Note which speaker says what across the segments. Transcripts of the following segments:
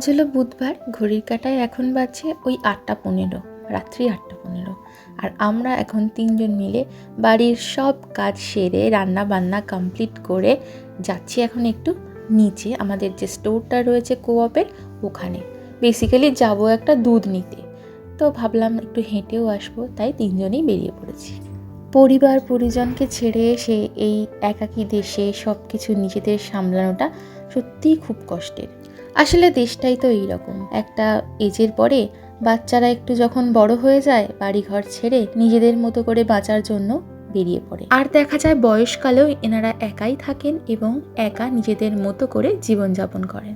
Speaker 1: আজ হলো বুধবার, ঘড়ির কাটায় এখন বাজছে ওই আটটা পনেরো, রাত্রি আটটা পনেরো। আর আমরা এখন তিনজন মিলে বাড়ির সব কাজ সেরে রান্না বান্না কমপ্লিট করে যাচ্ছি এখন একটু নিচে। আমাদের যে স্টোরটা রয়েছে কোঅপের ওখানে। বেসিক্যালি যাব একটা দুধ নিতে। তো ভাবলাম একটু হেঁটেও আসব, তাই তিনজনেই বেরিয়ে পড়েছি। পরিবার পরিজনকে ছেড়ে এসে এই একাকী দেশে সব কিছু নিজেদের সামলানোটা সত্যিই খুব কষ্টের। আসলে দেশটাই তো এইরকম। একটা এজের পরে বাচ্চারা একটু যখন বড় হয়ে যায়, বাড়িঘর ছেড়ে নিজেদের মতো করে বাঁচার জন্য বেরিয়ে পড়ে। আর দেখা যায় বয়সকালেও এনারা একাই থাকেন এবং একা নিজেদের মতো করে জীবনযাপন করেন।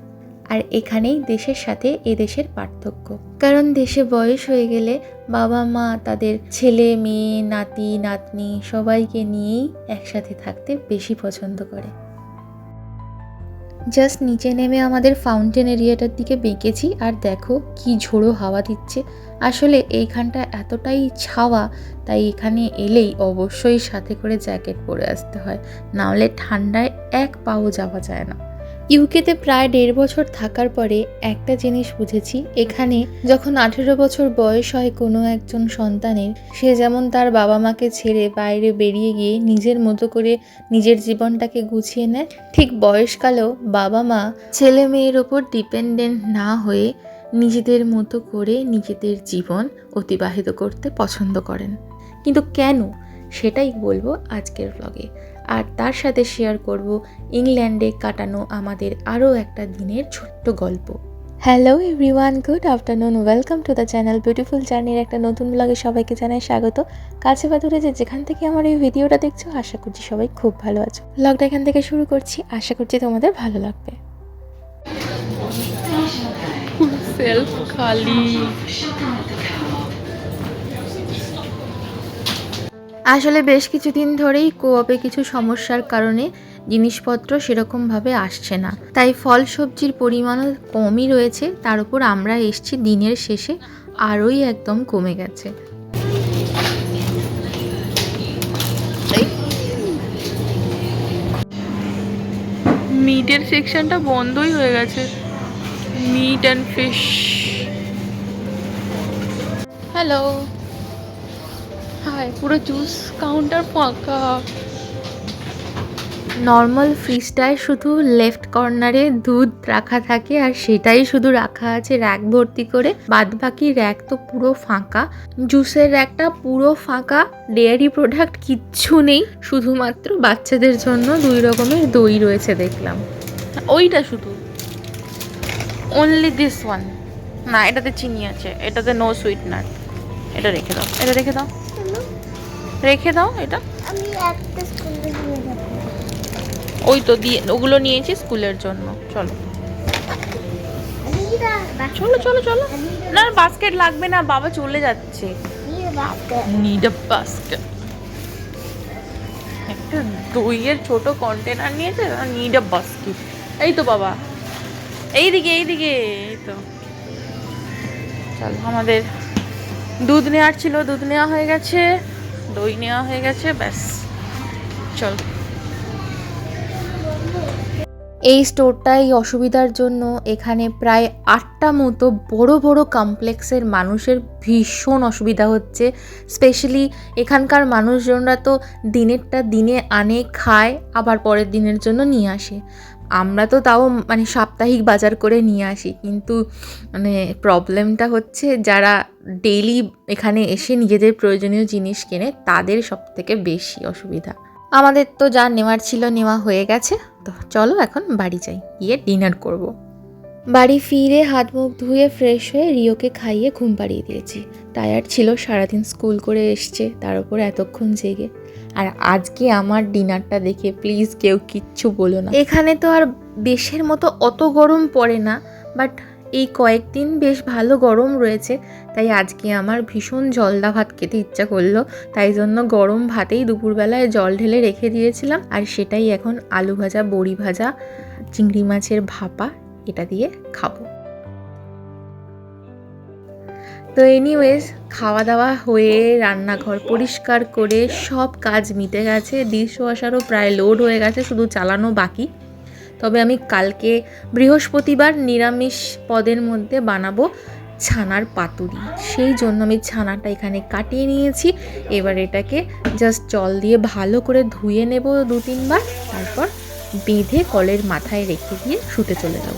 Speaker 1: আর এখানেই দেশের সাথে এদেশের পার্থক্য। কারণ দেশে বয়স হয়ে গেলে বাবা মা, তাদের ছেলে, মেয়ে, নাতি, নাতনি সবাইকে নিয়েই একসাথে থাকতে বেশি পছন্দ করে। জাস্ট নিচে নেমে আমাদের ফাউন্টেন এরিয়াটার দিকে বেঁকেছি আর দেখো কি ঝোড়ো হাওয়া দিচ্ছে। আসলে এইখানটা এতটাই ছাওয়া, তাই এখানে এলেই অবশ্যই সাথে করে জ্যাকেট পরে আসতে হয়। নাহলে ঠান্ডায় এক পাও যাওয়া যায় না। ইউকেতে প্রায় দেড় বছর থাকার পরে একটা জিনিস বুঝেছি। এখানে যখন আঠেরো বছর বয়স হয় কোনো একজন সন্তানের, সে যেমন তার বাবা মাকে ছেড়ে বাইরে বেরিয়ে গিয়ে নিজের মতো করে নিজের জীবনটাকে গুছিয়ে নেয়, ঠিক বয়সকালেও বাবা মা ছেলে মেয়ের ওপর ডিপেন্ডেন্ট না হয়ে নিজেদের মতো করে নিজেদের জীবন অতিবাহিত করতে পছন্দ করেন। কিন্তু কেন? সেটাই বলব আজকের ব্লগে আর তার সাথে শেয়ার করব ইংল্যান্ডে কাটানো আমাদের আরও একটা দিনের ছোট্ট গল্প। Hello everyone good afternoon welcome to the channel beautiful জার্নির একটা নতুন ব্লগে সবাইকে জানাই স্বাগত। কাছে বা দূরে যে যেখান থেকে আমার এই ভিডিওটা দেখছ আশা করছি সবাই খুব ভালো আছো। ব্লগটা এখান থেকে শুরু করছি আশা করছি তোমাদের ভালো লাগবে।
Speaker 2: সেলফ খালি
Speaker 1: আসলে বেশ কিছুদিন ধরেই কোঅপে কিছু সমস্যার কারণে জিনিসপত্র সেরকমভাবে আসছে না। তাই ফল সবজির পরিমাণও কমই রয়েছে তার উপর আমরা এসছি দিনের শেষে আরোই একদম কমে গেছে।
Speaker 2: মিটের সেকশনটা বন্ধই হয়ে গেছে। Meat and fish. Hello. Hi পুরো জুস কাউন্টার ফাঁকা।
Speaker 1: নর্মাল ফ্রিজটায় শুধু লেফট কর্নারে দুধ রাখা থাকে আর সেটাই শুধু রাখা আছে র্যাক ভর্তি করে। বাদ বাকি র্যাক তো পুরো ফাঁকা। জুসের র্যাকটা পুরো ফাঁকা। ডেয়ারি প্রোডাক্ট কিচ্ছু নেই। শুধুমাত্র বাচ্চাদের জন্য দুই রকমের দই রয়েছে দেখলাম।
Speaker 2: ওইটা শুধু। অনলি দিস ওয়ান না এটাতে চিনি আছে। এটাতে নো সুইটনার এটা রেখে দাও। এটা রেখে দাও। রেখে দাও এটা।
Speaker 3: আমি একটা স্কুলে নিয়ে যাব।
Speaker 2: ওই তো দিয়ে ওগুলো নিয়েছি স্কুলের জন্য। চলো। চলো চলো চলো। না বাস্কেট লাগবে না বাবা চলে যাচ্ছে। নিড আ বাস্কেট একটা দইয়ের ছোট কন্টেনার নিয়েছে নিড আ বাস্কেট এই তো বাবা। এইদিকে এইদিকে এই তো। চলো আমাদের দুধ নেওয়ার ছিল দুধ নেওয়া হয়ে গেছে। দই নেওয়া হয়ে গেছে, ব্যাস। চল।
Speaker 1: এই স্টোরটা এই অসুবিধার জন্য এখানে প্রায় আটটা মতো বড় বড় কমপ্লেক্সের মানুষের ভীষণ অসুবিধা হচ্ছে। স্পেশালি এখানকার মানুষজনরা তো দিনেরটা দিনে আনে, খায়, আবার পরের দিনের জন্য নিয়ে আসে। আমরা তো তাও মানে সাপ্তাহিক বাজার করে নিয়ে আসি, কিন্তু মানে প্রবলেমটা হচ্ছে যারা ডেইলি এখানে এসে নিজেদের প্রয়োজনীয় জিনিস কেনে, তাদের সব থেকে বেশি অসুবিধা আমাদের তো যা নেওয়ার ছিল নেওয়া হয়ে গেছে, তো চলো এখন বাড়ি যাই, গিয়ে ডিনার করব। বাড়ি ফিরে হাত মুখ ধুয়ে ফ্রেশ হয়ে রিওকে খাইয়ে ঘুম পাড়িয়ে দিয়েছি। টায়ার্ড ছিল, সারাদিন স্কুল করে এসছে, তার উপর এতক্ষণ জেগে। আর আজকে আমার ডিনারটা দেখে প্লিজ কেউ কিচ্ছু বলো না। এখানে তো আর দেশের মতো অত গরম পড়ে না বাট এই কয়েকদিন বেশ ভালো গরম রয়েছে, তাই আজকে আমার ভীষণ জলদা ভাত খেতে ইচ্ছা করল, তাই জন্য গরম ভাতেই দুপুরবেলায় জল ঢেলে রেখে দিয়েছিলাম, আর সেটাই এখন আলু ভাজা, বড়ি ভাজা, চিংড়ি মাছের ভাপা এটা দিয়ে খাব। তো এনিওয়েজ খাওয়া দাওয়া হয়ে, রান্নাঘর পরিষ্কার করে সব কাজ মিটে গেছে। ডিশ ওয়াশারও প্রায় লোড হয়ে গেছে, শুধু চালানো বাকি। তবে আমি কালকে বৃহস্পতিবার নিরামিষ পদের মধ্যে বানাবো ছানার পাতুরি। সেই জন্য আমি ছানাটা এখানে কাটিয়ে নিয়েছি। এবার এটাকে জাস্ট জল দিয়ে ভালো করে ধুয়ে নেব দু তিনবার তারপর বেঁধে কলের মাথায় রেখে দিয়ে শুতে চলে যাব।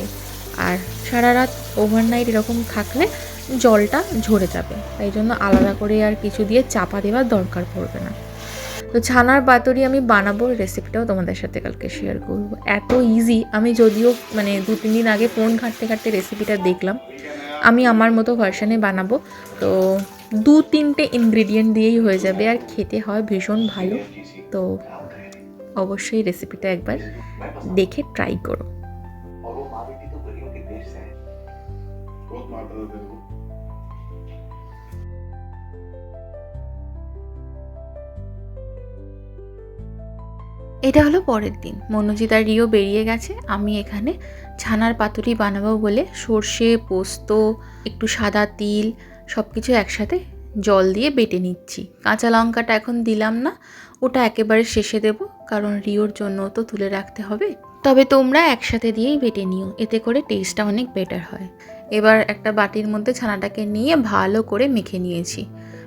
Speaker 1: আর সারা রাত ওভারনাইট এরকম থাকলে জলটা ঝরে যাবে। তাই জন্য আলাদা করে আর কিছু দিয়ে চাপা দেওয়ার দরকার পড়বে না। তো ছানার বাতরি আমি বানাবো রেসিপিটাও তোমাদের সাথে কালকে শেয়ার করব। এত ইজি আমি যদিও মানে দু, তিন দিন আগে ফোন ঘাঁটতে ঘাঁটতে রেসিপিটা দেখলাম। আমি আমার মতো ভার্সানে বানাবো। তো দু, তিনটে ইনগ্রিডিয়েন্ট দিয়েই হয়ে যাবে। আর খেতে হয় ভীষণ ভালো। তো অবশ্যই রেসিপিটা একবার দেখে ট্রাই করো। এটা হলো পরের দিন। মনোজিত আর রিও বেরিয়ে গেছে। আমি এখানে ছানার পাতুরি বানাবো বলে সর্ষে, পোস্ত, একটু সাদা তিল সব কিছু একসাথে জল দিয়ে বেটে নিচ্ছি। কাঁচা লঙ্কাটা এখন দিলাম না, ওটা একেবারে শেষে দেব, কারণ রিওর জন্য তো তুলে রাখতে হবে। তবে তোমরা একসাথে দিয়েই বেটে নিও, এতে করে টেস্টটা অনেক বেটার হয়। এবার একটা বাটির মধ্যে ছানাটাকে নিয়ে ভালো করে মেখে নিয়েছি।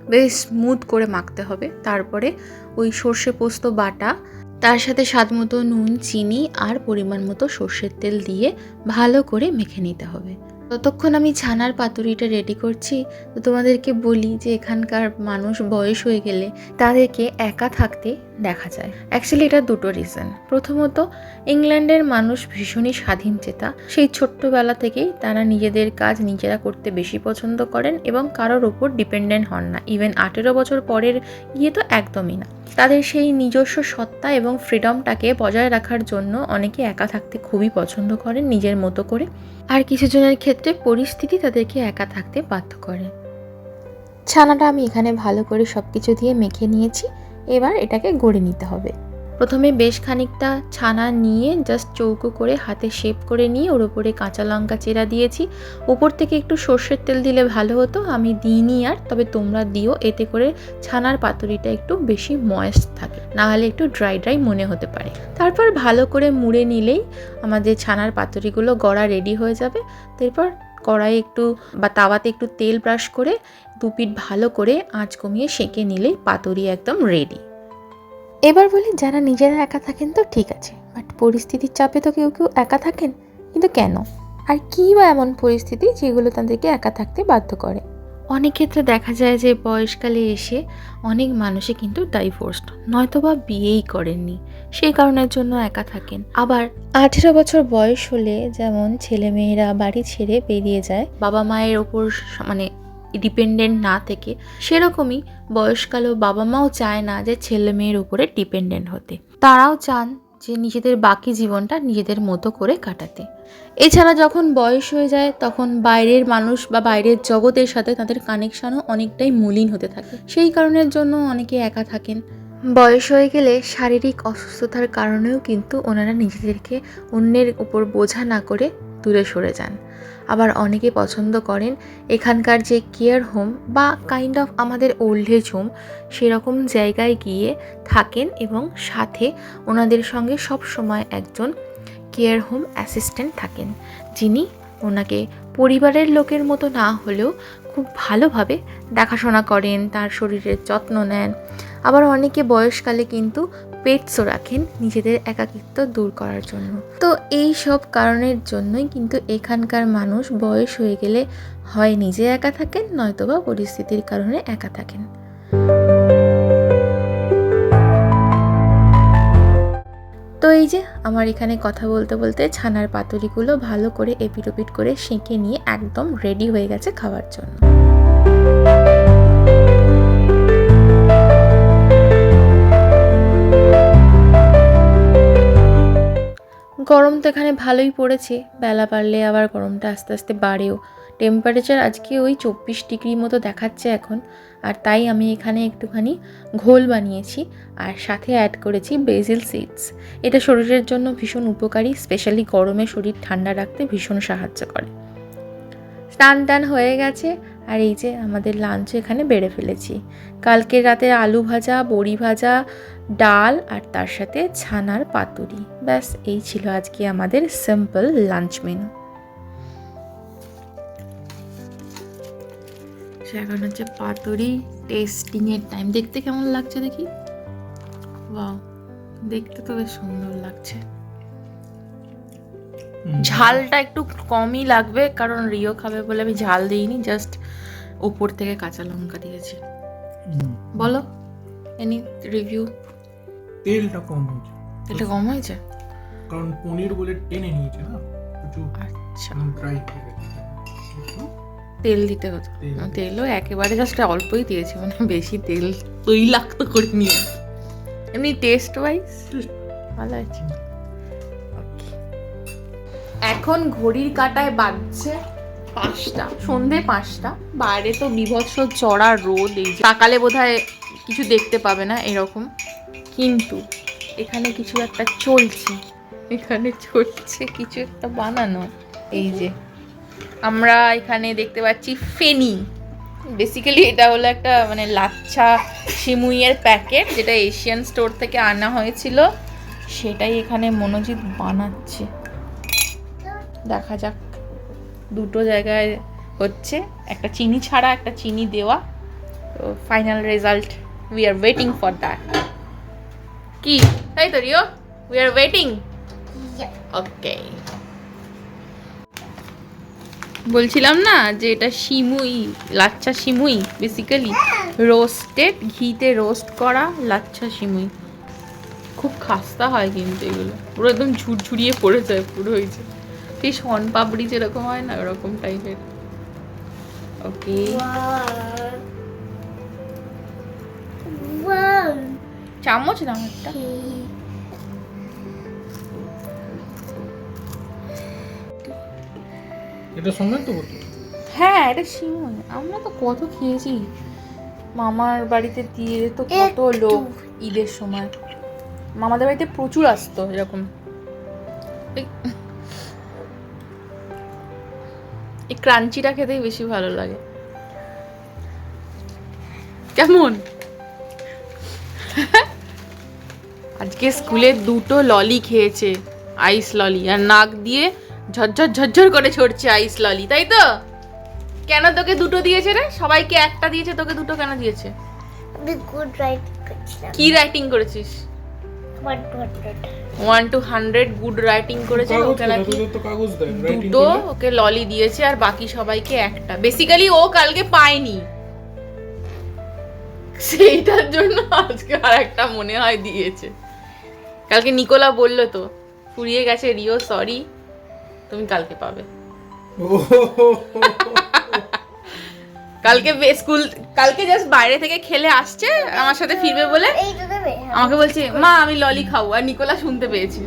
Speaker 1: বেশ স্মুথ করে মাখতে হবে। তারপরে ওই সর্ষে পোস্ত বাটা, তার সাথে স্বাদ মতো নুন, চিনি আর পরিমাণ মতো সর্ষের তেল দিয়ে ভালো করে মেখে নিতে হবে। ততক্ষণ আমি ছানার পাতুরিটা রেডি করছি। তো তোমাদেরকে বলি যে এখানকার মানুষ বয়স হয়ে গেলে তাদেরকে একা থাকতে দেখা যায়। অ্যাকচুয়ালি এটা দুটো রিজন প্রথমত, ইংল্যান্ডের মানুষ ভীষণই স্বাধীন চেতা। সেই ছোট্টবেলা থেকেই তারা নিজেদের কাজ নিজেরা করতে বেশি পছন্দ করেন এবং কারোর ওপর ডিপেন্ডেন্ট হন না। ইভেন আঠেরো বছর পরের গিয়ে তো একদমই না। তাদের সেই নিজস্ব সত্তা এবং ফ্রিডমটাকে বজায় রাখার জন্য অনেকে একা থাকতে খুবই পছন্দ করেন নিজের মতো করে। আর কিছু জনের ক্ষেত্রে পরিস্থিতি তাদেরকে একা থাকতে বাধ্য করে। ছানাটা আমি এখানে ভালো করে সব কিছু দিয়ে মেখে নিয়েছি। এবার এটাকে গড়ে নিতে হবে। প্রথমে বেশ খানিকটা ছানা নিয়ে জাস্ট চৌকো করে হাতে শেপ করে নিয়ে ওর উপরে কাঁচা লঙ্কা চেরা দিয়েছি। উপর থেকে একটু সর্ষের তেল দিলে ভালো হতো, আমি দিইনি আর, তবে তোমরা দিও, এতে করে ছানার পাতুরিটা একটু বেশি ময়েস্ট থাকে না হলে একটু ড্রাই ড্রাই মনে হতে পারে। তারপর ভালো করে মুড়ে নিলেই আমাদের ছানার পাতুরিগুলো গড়া রেডি হয়ে যাবে। তারপর কড়াই একটু বা তাওয়াতে একটু তেল ব্রাশ করে দুপিট ভালো করে আঁচ কমিয়ে সেঁকে নিলেই পাতুরি একদম রেডি এবার বলি, যারা নিজেরা একা থাকেন তো ঠিক আছে বাট পরিস্থিতির চাপে তো কেউ কেউ একা থাকেন, কিন্তু কেন? আর কী বা এমন পরিস্থিতি যেগুলো তাদেরকে একা থাকতে বাধ্য করে? অনেক ক্ষেত্রে দেখা যায় যে বয়সকালে এসে অনেক মানুষই কিন্তু ডাইভোর্সড নয়তো বা বিয়েই করেননি। সেই কারণের জন্য একা থাকেন। আবার আঠেরো বছর বয়স হলে যেমন ছেলেমেয়েরা বাড়ি ছেড়ে বেরিয়ে যায় বাবা মায়ের ওপর মানে ডিপেন্ডেন্ট না থেকে, সেরকমই বয়সকালেও বাবা মাও চায় না যে ছেলে মেয়ের উপরে ডিপেন্ডেন্ট হতে। তারাও চান যে নিজেদের বাকি জীবনটা নিজেদের মতো করে কাটাতে। এছাড়া যখন বয়স হয়ে যায়, তখন বাইরের মানুষ বা বাইরের জগতের সাথে তাদের কানেকশনও অনেকটাই মলিন হতে থাকে। সেই কারণের জন্য অনেকে একা থাকেন। বয়স হয়ে গেলে শারীরিক অসুস্থতার কারণেও কিন্তু ওনারা নিজেদেরকে অন্যের উপর বোঝা না করে দূরে সরে যান। আবার অনেকে পছন্দ করেন। এখানকার যে কেয়ার হোম বা কাইন্ড অফ আমাদের ওল্ড এজ হোম সেরকম জায়গায় গিয়ে থাকেন এবং সাথে ওনাদের সঙ্গে সব সময় একজন কেয়ার হোম অ্যাসিস্ট্যান্ট থাকেন, যিনি ওনাকে পরিবারের লোকের মতো না হলেও খুব ভালোভাবে দেখাশোনা করেন, তার শরীরের যত্ন নেন। আবার অনেকে বয়সকালে কিন্তু পেটসও রাখেন নিজেদের একাকিত্ব দূর করার জন্য। তো এই সব কারণের জন্যই কিন্তু এখানকার মানুষ বয়স হয়ে গেলে হয় নিজে একা থাকেন, নয়তোবা পরিস্থিতির কারণে একা থাকেন। তো এই যে আমার এখানে কথা বলতে বলতে ছানার পাতুরিগুলো ভালো করে এপিট ওপিট করে সেঁকে নিয়ে একদম রেডি হয়ে গেছে খাওয়ার জন্য। গরম তো এখানে ভালোই পড়েছে। বেলা পারলে আবার গরমটা আস্তে আস্তে বাড়েও। টেম্পারেচার আজকে ওই চব্বিশ ডিগ্রি মতো দেখাচ্ছে এখন। আর তাই আমি এখানে একটুখানি ঘোল বানিয়েছি আর সাথে অ্যাড করেছি বেজিল সিডস এটা শরীরের জন্য ভীষণ উপকারী স্পেশালি গরমে শরীর ঠান্ডা রাখতে ভীষণ সাহায্য করে। স্নান টান হয়ে গেছে আর এই যে আমাদের লাঞ্চ এখানে বেড়ে ফেলেছি। কালকে রাতে আলু ভাজা, বড়ি ভাজা ডাল আর তার সাথে ছানার পাতুরি। ব্যাস এই ছিল আজকে আমাদের সিম্পল লাঞ্চ মেনু সে এখন হচ্ছে পাতুরি টেস্টিংয়ের টাইম দেখতে কেমন লাগছে দেখি? বাহ দেখতে তো বেশ সুন্দর লাগছে। ঝালটা একটু কমই লাগবে কারণ রিও খাবে বলে আমি ঝাল দিইনি জাস্ট উপর থেকে কাঁচা লঙ্কা দিয়েছি। বলো এনি রিভিউ
Speaker 4: তেলটা কম হয়েছে।
Speaker 1: এটা কম হয়েছে?
Speaker 4: কারণ পনির বলে টেনে নিয়েছে না? প্রচুর
Speaker 1: আচ্ছা।
Speaker 4: ড্রাই হয়ে গেছে।
Speaker 1: তেল দিতে হতো।
Speaker 4: তেল।
Speaker 1: তেলও একেবারে জাস্ট অল্পই দিয়েছি মানে বেশি তেল তৈলাক্ত করে নিয়ে এমনি টেস্ট ওয়াইজ ভালো আছে এখন ঘড়ির কাটায় বাজছে পাঁচটা সন্ধে পাঁচটা। বাইরে তো বিভৎস চড়া রোদ এই যে। সকালে বোধহয় কিছু দেখতে পাবে না এরকম। কিন্তু এখানে কিছু একটা চলছে। এখানে চলছে কিছু একটা বানানো। এই যে, আমরা এখানে দেখতে পাচ্ছি ফেনি। বেসিক্যালি এটা হলো একটা মানে লাচ্ছা সিমুইয়ের প্যাকেট যেটা এশিয়ান স্টোর থেকে আনা হয়েছিল। সেটাই এখানে মনোজিৎ বানাচ্ছে। দেখা যাক, দুটো জায়গায় হচ্ছে। একটা চিনি ছাড়া, একটা চিনি দেওয়া। তো final result we are waiting for that কি? তাই তো Rio? We are waiting okay বলছিলাম না যে এটা সিমুই লাচ্ছা সিমুই বেসিক্যালি রোস্টেড ঘিতে রোস্ট করা লাচ্ছা সিমুই খুব খাস্তা হয় কিন্তু এগুলো। পুরো একদম ঝুরঝুরিয়ে পড়ে যায় পুরো হয়েছে সেই শন পাপড়ি যেরকম হয় না ওরকম টাইপের ওকে চামচ না একটা।
Speaker 4: এটা সঙ্গে তো
Speaker 1: হ্যাঁ এটা সিমুই আমরা তো কত খেয়েছি। মামার বাড়িতে দিয়ে তো কত লোক ঈদের সময়। মামাদের বাড়িতে প্রচুর আসতো এরকম। এই- এই ক্রাঞ্চিটা খেতেই বেশি ভালো লাগে। কেমন? আজকে স্কুলে দুটো ললি খেয়েছে আইস ললি আর নাক দিয়ে ঝরঝর ঝরঝর করে ছড়ছে আইস ললি তাই তো? কেন তোকে দুটো দিয়েছে রে? সবাইকে একটা দিয়েছে তোকে দুটো কেন দিয়েছে?
Speaker 3: আমি গুড রাইট করছিলাম।
Speaker 1: কি রাইটিং করেছিস?
Speaker 3: One two hundred
Speaker 1: good writing করেছে ওকে নাকি দুটো ওকে ললি দিয়েছে আর বাকি সবাইকে একটা। বেসিক্যালি ও কালকে পায়নি। সেইটার জন্য আজকে আর একটা মনে হয় দিয়েছে। কালকে নিকোলা বলল তো ফুরিয়ে গেছে রিও সরি তুমি কালকে পাবে। কালকে স্কুল কালকে জাস্ট বাইরে থেকে খেলে আসছে আমার সাথে ফিরবে বলে।
Speaker 3: হ্যাঁ।
Speaker 1: আমাকে বলছে মা আমি ললি খাব। আর নিকোলা শুনতে পেয়েছি।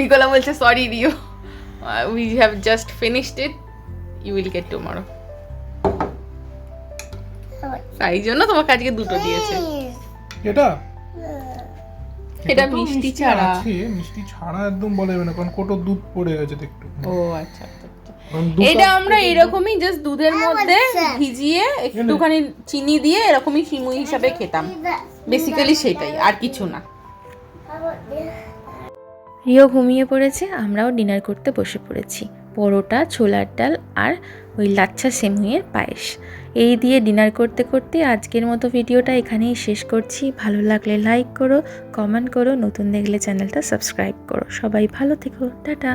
Speaker 1: নিকোলা বলছে sorry Rio we have just finished it you will get tomorrow তাই জন্য তোমাকে আজকে দুটো দিয়েছে।
Speaker 4: এটা?
Speaker 1: এটা মিষ্টি ছাড়া।
Speaker 4: আছে মিষ্টি ছাড়া একদম বলা যাবে না কারণ কত দুধ পড়ে গেছে একটু।
Speaker 1: ও আচ্ছা আচ্ছা, আচ্ছা। এটা আমরা এরকমই জাস্ট দুধের মধ্যে ভিজিয়ে একটুখানি চিনি দিয়ে এরকমই সিমুই হিসাবে খেতাম। বেসিক্যালি সেটাই আর কিছু না। রিও ঘুমিয়ে পড়েছে আমরাও ডিনার করতে বসে পড়েছি। পরোটা ছোলার ডাল আর ওই লাচ্ছা সেমুইয়ের পায়েস। এই দিয়ে ডিনার করতে করতে আজকের মতো ভিডিওটা এখানেই শেষ করছি। ভালো লাগলে লাইক করো কমেন্ট করো, নতুন দেখলে চ্যানেলটা সাবস্ক্রাইব করো। সবাই ভালো থেকো। টাটা।